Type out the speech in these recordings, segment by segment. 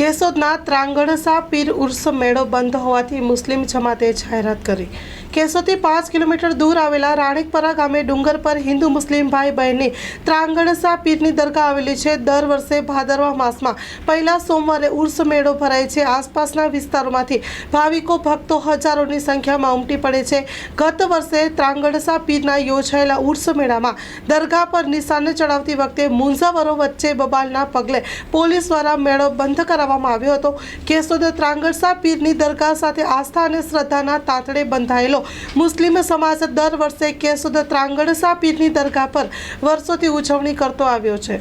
કેશોદના ત્રાંગણસા પીર ઉર્સ મેળો બંધ હોવાથી મુસ્લિમ જમાતે જાહેરાત કરી. કેશોદથી પાંચ કિલોમીટર દૂર આવેલા રાણીકપરા ગામે ડુંગર પર હિન્દુ મુસ્લિમ ભાઈ બહેનની ત્રાંગણસા પીરની દરગાહ આવેલી છે. દર વર્ષે ભાદરવા માસમાં પહેલા સોમવારે ઉર્સ મેળો ભરાય છે. આસપાસના વિસ્તારોમાંથી ભાવિકો ભક્તો હજારોની સંખ્યામાં ઉમટી પડે છે. ગત વર્ષે ત્રાંગણસા પીરના યોજાયેલા ઉર્સ મેળામાં દરગાહ પર નિશાને ચડાવતી વખતે મુંઝાવરો વચ્ચે બબાલના પગલે પોલીસ દ્વારા મેળો બંધ કરાવવામાં આવ્યો હતો. કેશોદ ત્રાંગણસા પીરની દરગાહ સાથે આસ્થા અને શ્રદ્ધાના તાંતડે બંધાયેલો મુસ્લિમ સમાજ દર વર્ષે કેશોદ ત્રાંગણસા પીરની દરગાહ પર વર્ષોથી ઉજવણી કરતો આવ્યો છે.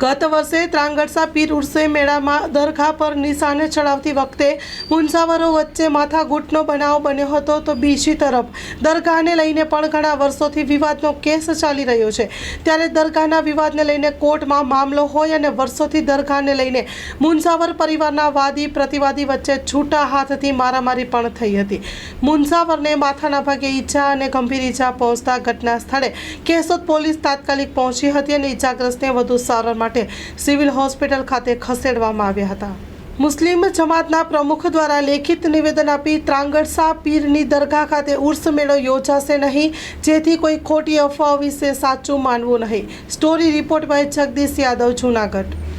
ગત વર્ષે ત્રાંગડસા પીર ઉર્સે મેળામાં દરગાહ પર નિશાને ચડાવતી વખતે મુંસાવરો વચ્ચે માથાકૂટનો બનાવ બન્યો હતો તો બીજી તરફ દરગાહને લઈને પણ ઘણા વર્ષોથી વિવાદનો કેસ ચાલી રહ્યો છે. ત્યારે દરગાહના વિવાદને લઈને કોર્ટમાં મામલો હોય અને વર્ષોથી દરગાહને લઈને મુંસાવર પરિવારના વાદી પ્રતિવાદી વચ્ચે છૂટા હાથથી મારામારી પણ થઈ હતી. મુંસાવરને માથાના ભાગે ઈજા અને ગંભીર ઈજા પહોંચતા ઘટના સ્થળે કેશોદ પોલીસ તાત્કાલિક પહોંચી હતી અને ઈજાગ્રસ્તને વધુ સારવાર માટે સિવિલ હોસ્પિટલ ખાતે ખસેડવામાં આવ્યા હતા. મુસ્લિમ જમાતના પ્રમુખ દ્વારા લેખિત નિવેદન આપી ત્રાંગડસા પીરની દરગાહ ખાતે ઉર્સ મેળો યોજાશે નહીં, જેથી કોઈ ખોટી અફવાઓ વિશે સાચું માનવું નહીં. Story report by Jagdish Yadav, Junagadh.